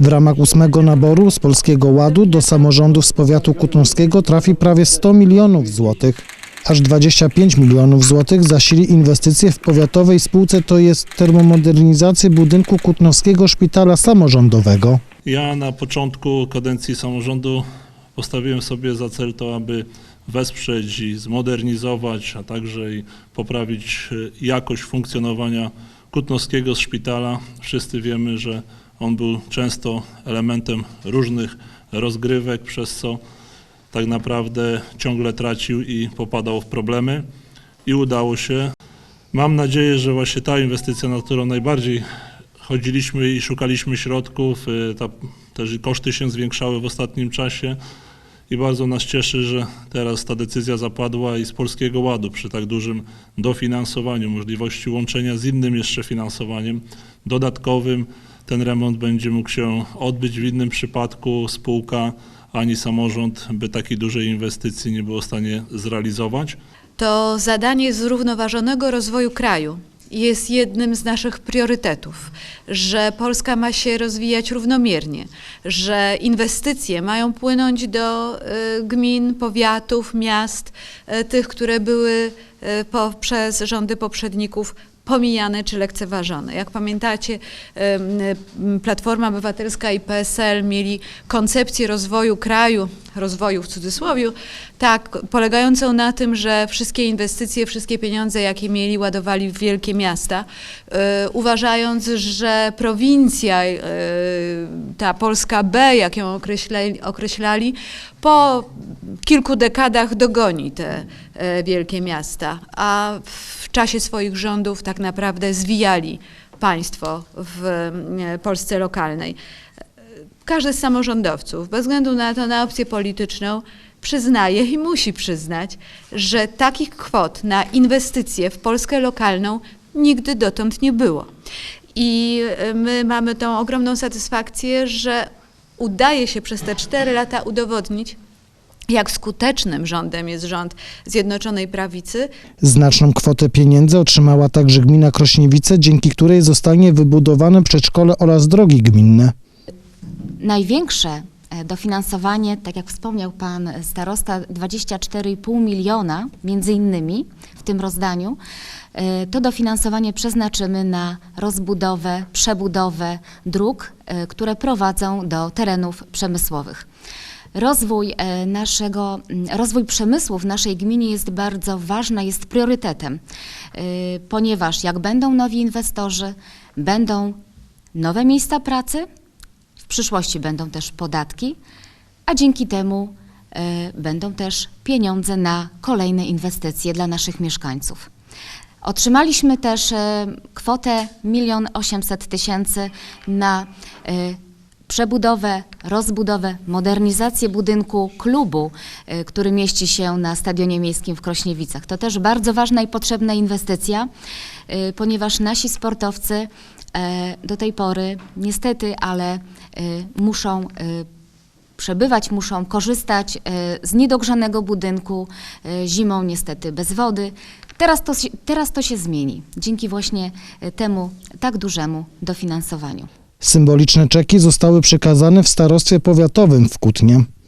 W ramach ósmego naboru z Polskiego Ładu do samorządów z powiatu kutnowskiego trafi prawie 100 milionów złotych. Aż 25 milionów złotych zasili inwestycje w powiatowej spółce, to jest termomodernizację budynku Kutnowskiego Szpitala Samorządowego. Ja na początku kadencji samorządu postawiłem sobie za cel to, aby wesprzeć i zmodernizować, a także i poprawić e, jakość funkcjonowania Kutnowskiego Szpitala. Wszyscy wiemy, że on był często elementem różnych rozgrywek, przez co tak naprawdę ciągle tracił i popadał w problemy i udało się. Mam nadzieję, że właśnie ta inwestycja, na którą najbardziej chodziliśmy i szukaliśmy środków, y, ta, też koszty się zwiększały w ostatnim czasie i bardzo nas cieszy, że teraz ta decyzja zapadła i z Polskiego Ładu przy tak dużym dofinansowaniu, możliwości łączenia z innym jeszcze finansowaniem dodatkowym. Ten remont będzie mógł się odbyć w innym przypadku spółka ani samorząd by takiej dużej inwestycji nie było w stanie zrealizować. To zadanie zrównoważonego rozwoju kraju jest jednym z naszych priorytetów, że Polska ma się rozwijać równomiernie, że inwestycje mają płynąć do y, gmin, powiatów, miast, y, tych, które były y, przez rządy poprzedników pomijane czy lekceważone. Jak pamiętacie, Platforma Obywatelska i PSL mieli koncepcję rozwoju kraju, rozwoju w cudzysłowie, tak, polegającą na tym, że wszystkie inwestycje, wszystkie pieniądze, jakie mieli, ładowali w wielkie miasta, e, uważając, że prowincja, e, ta Polska B, jak ją określali, określali, po kilku dekadach dogoni te e, wielkie miasta, a w czasie swoich rządów tak naprawdę zwijali państwo w Polsce lokalnej. Każdy z samorządowców, bez względu na to, na opcję polityczną, przyznaje i musi przyznać, że takich kwot na inwestycje w Polskę lokalną nigdy dotąd nie było. I e, my mamy tą ogromną satysfakcję, że udaje się przez te cztery lata udowodnić, jak skutecznym rządem jest rząd Zjednoczonej Prawicy, Znaczną kwotę pieniędzy otrzymała także gmina Krośniewice, dzięki której zostanie wybudowane przedszkole oraz drogi gminne. Największe e, dofinansowanie, tak jak wspomniał pan starosta, 24,5 miliona między innymi w tym rozdaniu, e, to dofinansowanie przeznaczymy na rozbudowę, przebudowę dróg, e, które prowadzą do terenów przemysłowych. Rozwój naszego, m, rozwój przemysłu w naszej gminie jest bardzo ważny, jest priorytetem, ponieważ jak będą nowi inwestorzy, będą nowe miejsca pracy, w przyszłości będą też podatki, a dzięki temu e, będą też pieniądze na kolejne inwestycje dla naszych mieszkańców. Otrzymaliśmy też e, kwotę 1 800 tysięcy na e, przebudowę, rozbudowę, modernizację budynku klubu, e, który mieści się na Stadionie Miejskim w Krośniewicach. To też bardzo ważna i potrzebna inwestycja, e, ponieważ nasi sportowcy e, do tej pory niestety, ale muszą przebywać, muszą korzystać z niedogrzanego budynku, zimą niestety bez wody. Teraz to, teraz to się zmieni dzięki właśnie temu tak dużemu dofinansowaniu. Symboliczne czeki zostały przekazane w starostwie powiatowym w Kutnie.